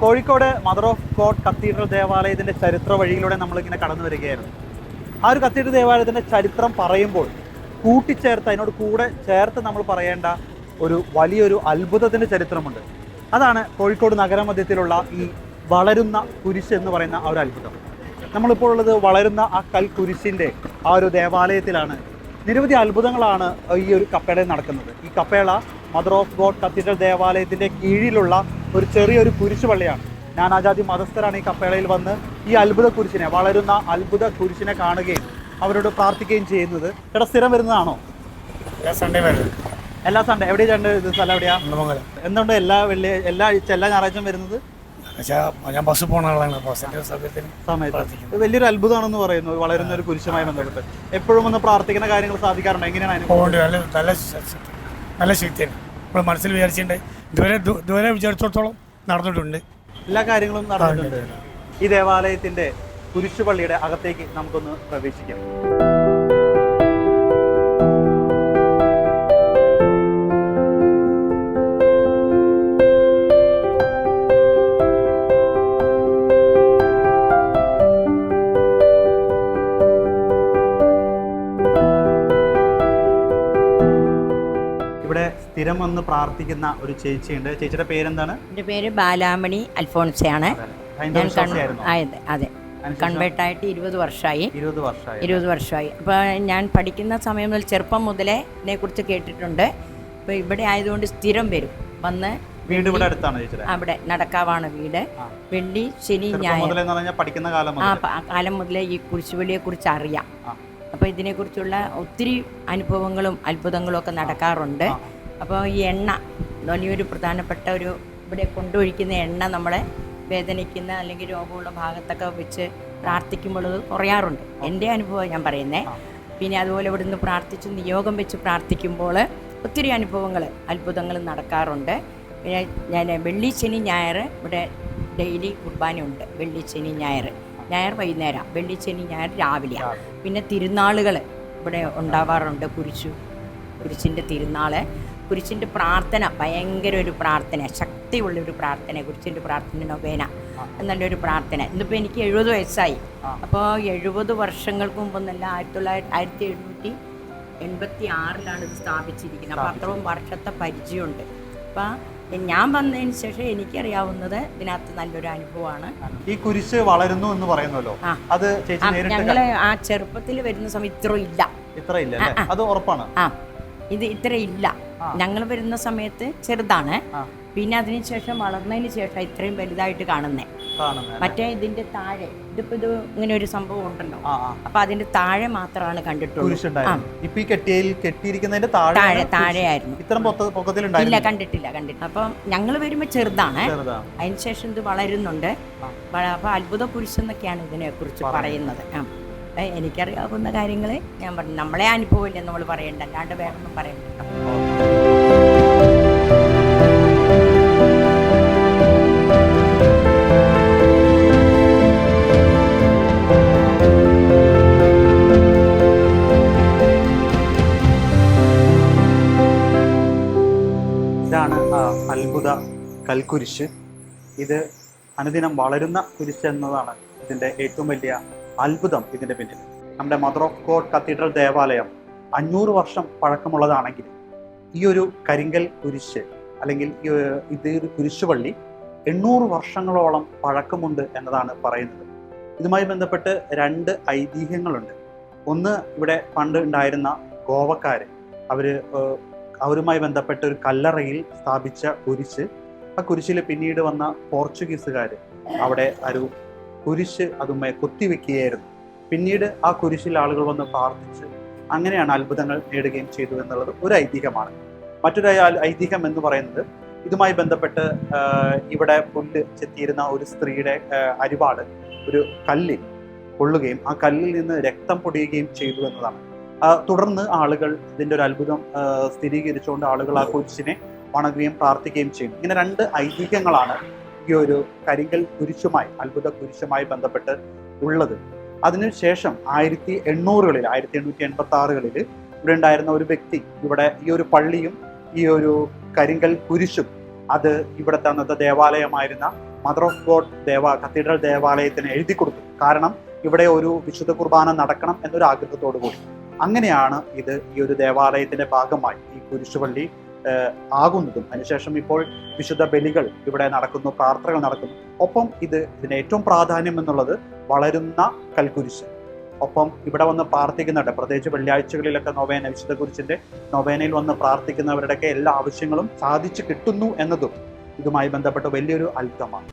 Kozhikode mother of God cathedral ദേവാലയത്തിന്റെ ചരിത്ര വഴിയിലൂടെ നമ്മളിങ്ങനെ കടന്നു വരികയായിരുന്നു. ആ ഒരു കത്തീഡ്രൽ ദേവാലയത്തിന്റെ ചരിത്രം പറയുമ്പോൾ കൂട്ടിച്ചേർത്ത് അതിനോട് കൂടെ ചേർത്ത് നമ്മൾ പറയേണ്ട ഒരു വലിയൊരു അത്ഭുതത്തിന്റെ ചരിത്രമുണ്ട്. അതാണ് കോഴിക്കോട് നഗരമധ്യത്തിലുള്ള ഈ വളരുന്ന കുരിശ് എന്ന് പറയുന്ന ആ ഒരു അത്ഭുതം. നമ്മളിപ്പോൾ ഉള്ളത് വളരുന്ന ആ കൽ കുരിശിന്റെ ആ ഒരു ദേവാലയത്തിലാണ്. നിരവധി അത്ഭുതങ്ങളാണ് ഈ ഒരു കപ്പേളയിൽ നടക്കുന്നത്. ഈ കപ്പേള മദർ ഓഫ് ഗോഡ് കത്തീഡ്രൽ ദേവാലയത്തിന്റെ കീഴിലുള്ള ഒരു ചെറിയൊരു കുരിശ് പള്ളിയാണ്. നാനാജാതി മതസ്ഥരാണ് ഈ കപ്പേളയിൽ വന്ന് ഈ അത്ഭുത കുരിശിനെ വളരുന്ന അത്ഭുത കുരിശിനെ കാണുകയും അവരോട് പ്രാർത്ഥിക്കുകയും ചെയ്യുന്നത്. ചേട്ടാ സ്ഥിരം വരുന്നതാണോ? എല്ലാ സൺഡേ വരുന്നത്. എല്ലാ സൺഡേ എവിടെയാണ് ഇത് സ്ഥലം എവിടെയാ? കുന്നമംഗലം എന്തുകൊണ്ട് എല്ലാ വെള്ളി എല്ലാ ആഴ്ച എല്ലാ ഞായറാഴ്ചയും വരുന്നത്? ഞാൻ ബസ് പോണ ആളാണ്. സമയത്ത്. വലിയൊരു അത്ഭുതമാണെന്ന് പറയുന്നു വളരുന്ന ഒരു കുരിശുമായി ബന്ധപ്പെട്ട്. എപ്പോഴും ഒന്ന് പ്രാർത്ഥിക്കുന്ന കാര്യങ്ങൾ സാധിക്കാറുണ്ട്? എങ്ങനെയാണ് അതിന് നല്ല നല്ല ശക്തി നല്ല ശക്തിയാണ്. നമ്മൾ മനസ്സിൽ വിചാരിച്ചിട്ടുണ്ട് ഇതുവരെ ഇതുവരെ വിചാരിച്ചിടത്തോളം നടന്നിട്ടുണ്ട്. എല്ലാ കാര്യങ്ങളും നടന്നിട്ടുണ്ട്. ഈ ദേവാലയത്തിന്റെ കുരിശുപള്ളിയുടെ അകത്തേക്ക് നമുക്കൊന്ന് പ്രവേശിക്കാം. ഇവിടെ സ്ഥിരം വന്ന് പ്രാർത്ഥിക്കുന്ന ഒരു ചേച്ചിയുണ്ട്. ചേച്ചിയുടെ പേരെന്താണ്? എന്റെ പേര് ബാലാമണി അൽഫോൺസയാണ്. ഞാൻ അതെ അതെ. അതിനുശേഷം കൺവേർട്ടായിട്ട് ഇരുപത് വർഷമായി. ഇരുപത് വർഷമായി ഇരുപത് വർഷമായി. അപ്പോൾ ഞാൻ പഠിക്കുന്ന സമയം മുതൽ ചെറുപ്പം മുതലേ ഇതിനെക്കുറിച്ച് കേട്ടിട്ടുണ്ട്. അപ്പോൾ ഇവിടെ ആയതുകൊണ്ട് സ്ഥിരം വരും. വന്ന് വീട് ഇവിടെ അടുത്താണ് അവിടെ നടക്കാവാണ് വീട്. വെള്ളി ശനി ഞായർ. പഠിക്കുന്ന കാലം ആ കാലം മുതലേ ഈ കുരിശുപള്ളിയെക്കുറിച്ച് അറിയാം. ആ. അപ്പോൾ ഇതിനെക്കുറിച്ചുള്ള ഒത്തിരി അനുഭവങ്ങളും അത്ഭുതങ്ങളും ഒക്കെ നടക്കാറുണ്ട്. അപ്പോൾ ഈ എണ്ണ വലിയൊരു പ്രധാനപ്പെട്ട ഒരു ഇവിടെ കൊണ്ടൊഴിക്കുന്ന എണ്ണ നമ്മളെ വേദനിക്കുന്ന അല്ലെങ്കിൽ രോഗമുള്ള ഭാഗത്തൊക്കെ വെച്ച് പ്രാർത്ഥിക്കുമ്പോൾ അത് കുറയാറുണ്ട്. എന്റെ അനുഭവം ഞാൻ പറയുന്നേ. പിന്നെ അതുപോലെ ഇവിടുന്ന് പ്രാർത്ഥിച്ച് നിയോഗം വെച്ച് പ്രാർത്ഥിക്കുമ്പോൾ ഒത്തിരി അനുഭവങ്ങൾ അത്ഭുതങ്ങൾ നടക്കാറുണ്ട്. പിന്നെ ഞാൻ വെള്ളി ശനി ഞായർ ഇവിടെ ഡെയിലി കുർബാനയുണ്ട്. വെള്ളി ശനി ഞായർ. ഞായർ വൈകുന്നേരം. വെള്ളിച്ചെനി ഞായർ രാവിലെയാണ് പിന്നെ തിരുനാളുകൾ ഇവിടെ ഉണ്ടാവാറുണ്ട് കുരിശു കുരിശിന്റെ തിരുനാൾ കുരിശിന്റെ പ്രാർത്ഥന ഭയങ്കര ഒരു പ്രാർത്ഥന ശക്തിയുള്ളൊരു പ്രാർത്ഥന കുരിശിന്റെ പ്രാർത്ഥന നൊവേന നല്ലൊരു പ്രാർത്ഥന. ഇന്നിപ്പോൾ എനിക്ക് എഴുപത് വയസ്സായി. അപ്പോൾ എഴുപത് വർഷങ്ങൾക്ക് മുമ്പൊന്നല്ല ആയിരത്തി തൊള്ളായിരത്തി ആയിരത്തി എഴുന്നൂറ്റി എൺപത്തി ആറിലാണ് ഇത് സ്ഥാപിച്ചിരിക്കുന്നത്. അപ്പോൾ അത്രയും വർഷത്തെ പരിചയമുണ്ട്. അപ്പം ഞാൻ വന്നതിന് ശേഷം എനിക്കറിയാവുന്നത് ഇതിനകത്ത് നല്ലൊരു അനുഭവമാണ്. ഈ കുരിശ് വളരുന്നു എന്ന് പറയുന്നല്ലോ. അത് ഞങ്ങൾ ആ ചെറുപ്പത്തിൽ വരുന്ന സമയം ഇത്ര ഇല്ല ഇത്ര ഇല്ല അല്ലേ അത് ഉറപ്പാണ്. ആ. ഇത് ഇത്രയില്ല. ഇല്ല ഞങ്ങൾ വരുന്ന സമയത്ത് ചെറുതാണ്. പിന്നെ അതിനുശേഷം വളർന്നതിന് ശേഷം ഇത്രയും വലുതായിട്ട് കാണുന്നേ. മറ്റേ ഇതിന്റെ താഴെ ഇതിപ്പോ ഇത് ഇങ്ങനെ ഒരു സംഭവം ഉണ്ടല്ലോ. അപ്പൊ അതിന്റെ താഴെ മാത്രമാണ് കണ്ടിട്ടുള്ളൂ. കുരിശുണ്ടായിരുന്നു ഇപ്പൊ ഈ കെട്ടിയയിൽ കെട്ടിയിരിക്കുന്നതിന്റെ താഴെ താഴെയായിരുന്നു. ഇല്ല കണ്ടിട്ടില്ല കണ്ടിട്ടില്ല. അപ്പൊ ഞങ്ങൾ വരുമ്പോൾ ചെറുതാണ്. അതിനുശേഷം ഇത് വളരുന്നുണ്ട്. അപ്പൊ അത്ഭുത കുരിശെന്നൊക്കെയാണ് ഇതിനെ കുറിച്ച് പറയുന്നത്. എനിക്കറിയാവുന്ന കാര്യങ്ങൾ ഞാൻ പറഞ്ഞു. നമ്മളെ അനുഭവമില്ല നമ്മൾ പറയണ്ട. അല്ലാണ്ട് വേറൊന്നും പറയണ്ട. ഇതാണ് അത്ഭുത കൽക്കുരിശ്. ഇത് അനുദിനം വളരുന്ന കുരിശ് എന്നതാണ് ഇതിന്റെ ഏറ്റവും വലിയ അത്ഭുതം ഇതിന്റെ പിന്നിൽ. നമ്മുടെ മദർ ഓഫ് ഗോഡ് കത്തീഡ്രൽ ദേവാലയം അഞ്ഞൂറ് വർഷം പഴക്കമുള്ളതാണെങ്കിൽ ഈ ഒരു കരിങ്കൽ കുരിശ് അല്ലെങ്കിൽ ഇത് ഒരു കുരിശുപള്ളി എണ്ണൂറ് വർഷങ്ങളോളം പഴക്കമുണ്ട് എന്നതാണ് പറയുന്നത്. ഇതുമായി ബന്ധപ്പെട്ട് രണ്ട് ഐതിഹ്യങ്ങളുണ്ട്. ഒന്ന് ഇവിടെ പണ്ട് ഉണ്ടായിരുന്ന ഗോവക്കാര്. അവർ ഏഹ്, അവരുമായി ബന്ധപ്പെട്ട ഒരു കല്ലറയിൽ സ്ഥാപിച്ച കുരിശ്. ആ കുരിശിൽ പിന്നീട് വന്ന പോർച്ചുഗീസുകാർ അവിടെ ഒരു കുരിശ് അതുമായി കുത്തിവെക്കുകയായിരുന്നു. പിന്നീട് ആ കുരിശിൽ ആളുകൾ വന്ന് പ്രാർത്ഥിച്ച് അങ്ങനെയാണ് അത്ഭുതങ്ങൾ നേടുകയും ചെയ്തു എന്നുള്ളത് ഒരു ഐതിഹ്യമാണ്. മറ്റൊരു ഐതിഹ്യം എന്ന് പറയുന്നത് ഇതുമായി ബന്ധപ്പെട്ട് ഇവിടെ പുല്ല് ചെത്തിയിരുന്ന ഒരു സ്ത്രീയുടെ അരിപാട് ഒരു കല്ലിൽ കൊള്ളുകയും ആ കല്ലിൽ നിന്ന് രക്തം പൊടിയുകയും ചെയ്തു എന്നതാണ്. തുടർന്ന് ആളുകൾ ഇതിന്റെ ഒരു അത്ഭുതം സ്ഥിരീകരിച്ചുകൊണ്ട് ആളുകൾ ആ കുരിശിനെ വണങ്ങുകയും പ്രാർത്ഥിക്കുകയും ചെയ്യും. ഇങ്ങനെ രണ്ട് ഐതിഹ്യങ്ങളാണ് ഈ ഒരു കരിങ്കൽ കുരിശുമായി അത്ഭുത കുരിശുമായി ബന്ധപ്പെട്ട് ഉള്ളത്. അതിനുശേഷം ആയിരത്തി എണ്ണൂറുകളിൽ ആയിരത്തി എണ്ണൂറ്റി എൺപത്തി ആറുകളിൽ ഇവിടെ ഉണ്ടായിരുന്ന ഒരു വ്യക്തി ഇവിടെ ഈ ഒരു പള്ളിയും ഈ ഒരു കരിങ്കൽ കുരിശും അത് ഇവിടുത്തെ അന്നത്തെ ദേവാലയമായിരുന്ന മദർ ഓഫ് ഗോഡ് ദേവ കത്തീഡ്രൽ ദേവാലയത്തിന് എഴുതി കൊടുത്തു കാരണം ഇവിടെ ഒരു വിശുദ്ധ കുർബാന നടക്കണം എന്നൊരു ആഗ്രഹത്തോടു കൂടി അങ്ങനെയാണ് ഇത് ഈ ഒരു ദേവാലയത്തിന്റെ ഭാഗമായി ഈ കുരിശുപള്ളി ആകുന്നതും. അതിനുശേഷം ഇപ്പോൾ വിശുദ്ധ ബലികൾ ഇവിടെ നടക്കുന്നു പ്രാർത്ഥനകൾ നടക്കുന്നു. ഒപ്പം ഇത് ഇതിന് ഏറ്റവും പ്രാധാന്യം എന്നുള്ളത് വളരുന്ന കൽക്കുരിശ്. ഒപ്പം ഇവിടെ വന്ന് പ്രാർത്ഥിക്കുന്നുണ്ട്. പ്രത്യേകിച്ച് വെള്ളിയാഴ്ചകളിലൊക്കെ നൊവേന വിശുദ്ധ കുരിശിന്റെ നൊവേനയിൽ വന്ന് പ്രാർത്ഥിക്കുന്നവരുടെയൊക്കെ എല്ലാ ആവശ്യങ്ങളും സാധിച്ചു കിട്ടുന്നു എന്നതും ഇതുമായി ബന്ധപ്പെട്ട വലിയൊരു അത്ഭുതമാണ്.